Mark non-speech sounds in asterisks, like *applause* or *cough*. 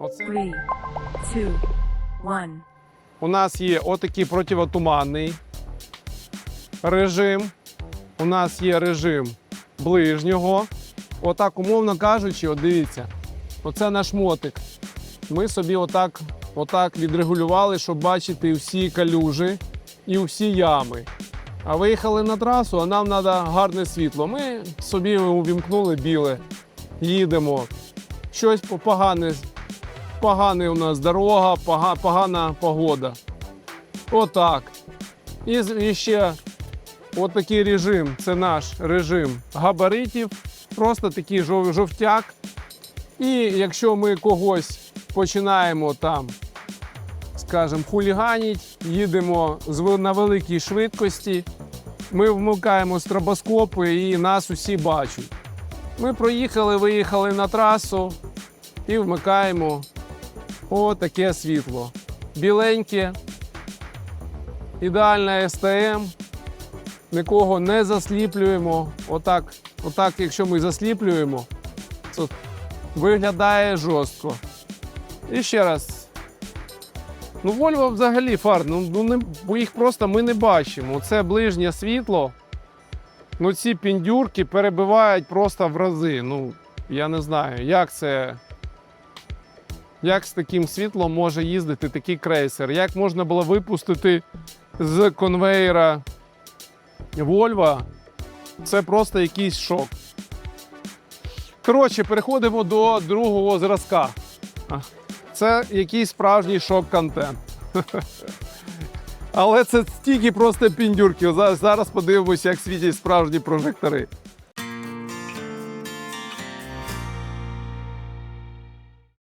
Оце Three, two, one. у нас є отакий противотуманний режим. У нас є режим ближнього. Отак, умовно кажучи, от дивіться, оце наш мотик. Ми собі отак, отак відрегулювали, щоб бачити всі калюжі і всі ями. А виїхали на трасу, а нам треба гарне світло. Ми собі увімкнули біле, їдемо. Щось погане, погане у нас дорога, погана погода. Отак. І, ще от такий режим. Це наш режим габаритів. Просто такий жов- жовтяк. І якщо ми когось починаємо там, скажімо, хуліганіть, їдемо на великій швидкості, ми вмикаємо стробоскопи і нас усі бачать. Ми проїхали, виїхали на трасу і вмикаємо отаке світло. Біленьке, ідеальна СТМ. Нікого не засліплюємо. Отак, отак, якщо ми засліплюємо, це виглядає жорстко. І ще раз. Ну, Volvo взагалі фар, ну, ну не, їх просто ми не бачимо. Це ближнє світло. Ну, ці піндюрки перебивають просто в рази. Ну, я не знаю, як це. Як з таким світлом може їздити такий крейсер? Як можна було випустити з конвейера Volvo? Це просто якийсь шок. Коротше, переходимо до другого зразка. Це якийсь справжній шок-контент. *laughs* Але це стільки просто піндюрків. Зараз- подивимося, як світять справжні прожектори.